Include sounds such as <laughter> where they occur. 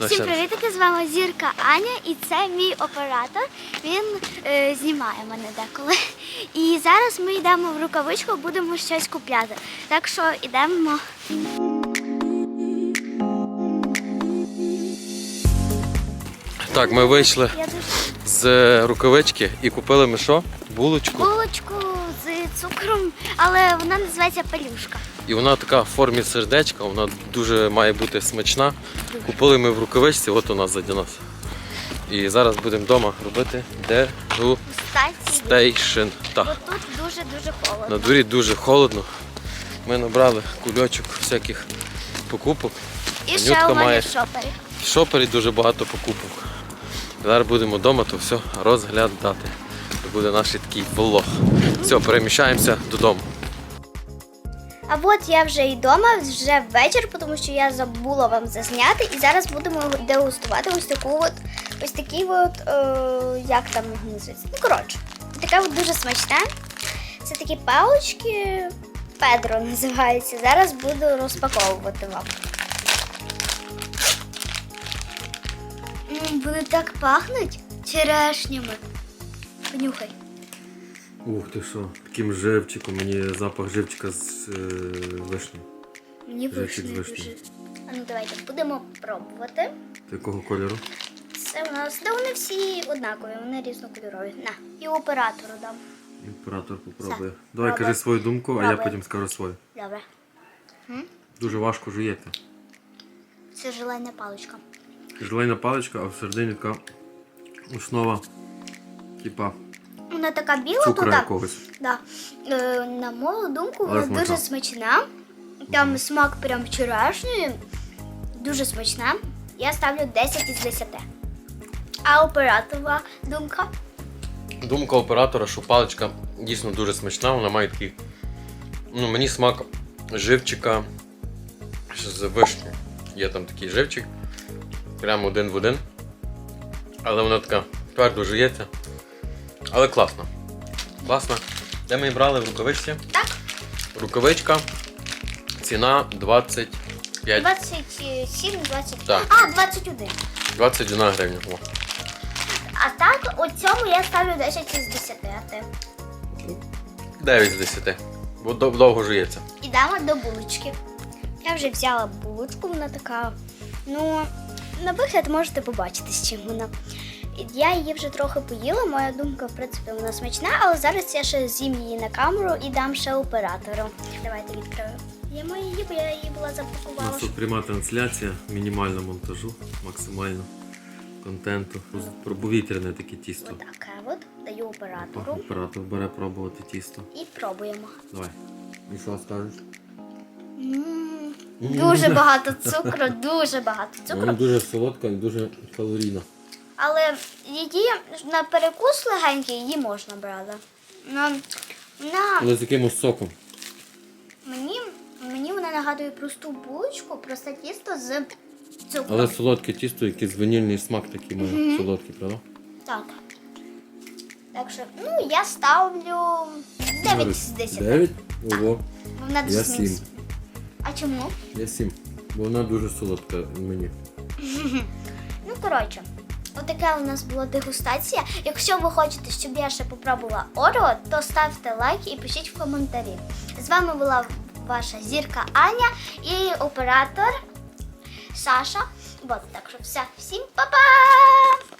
Всім привітки, з вами Зірка Аня, і це мій оператор. Він е, знімає мене деколи. І зараз ми йдемо в рукавичку, будемо щось купляти. Так що йдемо. Так, ми вийшли Я дуже з рукавички і купили ми що? Булочку. булочку цукром, але вона називається пелюшка. І вона така в формі сердечка, вона дуже має бути смачна. Купили ми в рукавичці, от у нас заді нас. І зараз будемо вдома робити дегустейшн. Бо тут дуже-дуже холодно. на дворі дуже холодно. Ми набрали кульочок всяких покупок. І ще у мене має. в шопері. В шопері дуже багато покупок. Зараз будемо вдома, то все розглядати. Це буде наш такий влог. Все, переміщаємося додому. А от я вже і вдома, вже вечір, тому що я забула вам зазняти. І зараз будемо дегустувати ось таку от, ось такий от, е, як там називається? Ну, коротше, таке от дуже смачне. Це такі палички, Педро називається. Зараз буду розпаковувати вам. Вони так пахнуть черешнями. Понюхай. Ух ти що, таким живчиком, мені запах живчика з е, вишні. Мені Живчик вишні з вишні. дуже. А ну давайте будемо пробувати. Якого кольору? Це у нас, да вони всі однакові, вони різнокольорові. На, і оператору дам. Імператор попробує. Все. Давай Пробуй. кажи свою думку, а я Пробуй. потім скажу свою. Добре. Дуже важко жуєте. Це желейна паличка. Желейна паличка, а всередині така основа, типа Вона така біла цукру тут. якогось. Да. Е, на мою думку, Але вона смачна. дуже смачна. Там смак прям черешньої. Дуже смачна. Я ставлю 10 із 10. А операторова думка. Думка оператора, що паличка дійсно дуже смачна, вона має такий. Ну, мені смак живчика з вишні. Є там такий живчик, прямо один в один. Але вона така твердо жується. Але класна. Класна. Де ми її брали в рукавичці? Так, Рукавичка. Ціна 25 27, 20. Так. А, 21. 21 гривня. О. А так, у цьому я ставлю 10 із 10. А ти? 9 з 10. Бо дов- довго жується. Ідемо до булочки. Я вже взяла булочку, вона така. Ну, на вигляд можете побачити, з чим вона. Я її вже трохи поїла, моя думка, в принципі, вона смачна, але зараз я ще з'їм її на камеру і дам ще оператору. Давайте відкрию. Я маю її, бо я її була У запакувала. нас тут пряма трансляція, мінімально монтажу, максимально контенту. Пробовітряне таке тісто. Отаке от даю оператору Оператор бере пробувати тісто. і пробуємо. Давай. І що скажеш? Дуже багато цукру, дуже багато цукру. дуже солодка і дуже калорійна. Але її на перекус легенький її можна брати. На, на, Але з якимось соком. мені, мені вона нагадує просту булочку, просте тісто з цукром. Але солодке тісто, якийсь ванільний смак такий має. Солодкий, правда? Так. Так що, ну, я ставлю 9 з 10. 9? Ого. Вона дуже Я сміс- сім. А чому? Я 7. Бо вона дуже солодка мені. <laughs> Ну, коротше, отака у нас була дегустація. Якщо ви хочете, щоб я ще попробувала Орео, то ставте лайк і пишіть в коментарі. З вами була ваша зірка Аня і оператор Саша. От, так що все. Всім па-па!